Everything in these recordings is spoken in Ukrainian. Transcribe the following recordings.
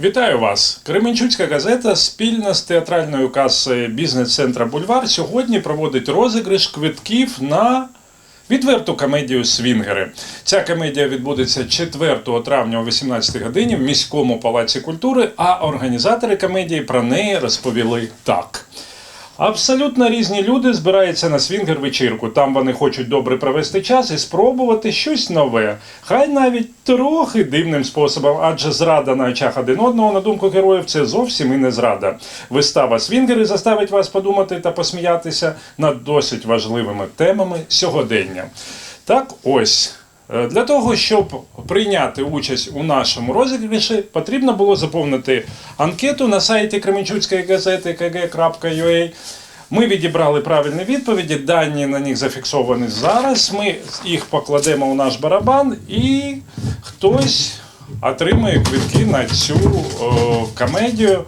Вітаю вас! Кременчуцька газета спільно з театральною касою бізнес-центра Бульвар сьогодні проводить розіграш квитків на відверту комедію Свінгери. Ця комедія відбудеться 4 травня о 18 годині в міському палаці культури. А організатори комедії про неї розповіли так. Абсолютно різні люди збираються на свінгер вечірку. Там вони хочуть добре провести час і спробувати щось нове. Хай навіть трохи дивним способом, адже зрада на очах один одного, на думку героїв, це зовсім і не зрада. Вистава свінгери заставить вас подумати та посміятися над досить важливими темами сьогодення. Так ось. Е, Для того, щоб прийняти участь у нашому розіграші, потрібно було заповнити анкету на сайті Кременчуцької газети kg.ua. Ми відібрали правильні відповіді, дані на них зафіксовані зараз. Ми їх покладемо у наш барабан і хтось отримає квитки на цю о, комедію.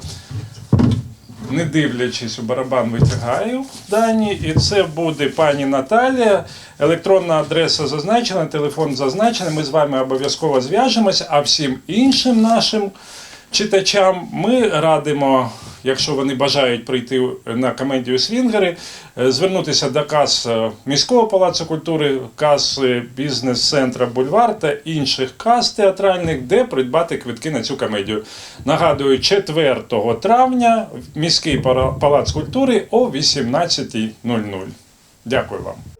Не дивлячись у барабан, витягаю дані, і це буде пані Наталія. Електронна адреса зазначена, телефон зазначений. Ми з вами обов'язково зв'яжемося. А всім іншим нашим читачам ми радимо, якщо вони бажають прийти на комедію Свінгери, е, звернутися до кас е, міського палацу культури, каси бізнес-центра Бульвар та інших кас театральних, де придбати квитки на цю комедію. Нагадую, 4 травня міський палац культури о 18.00. Дякую вам.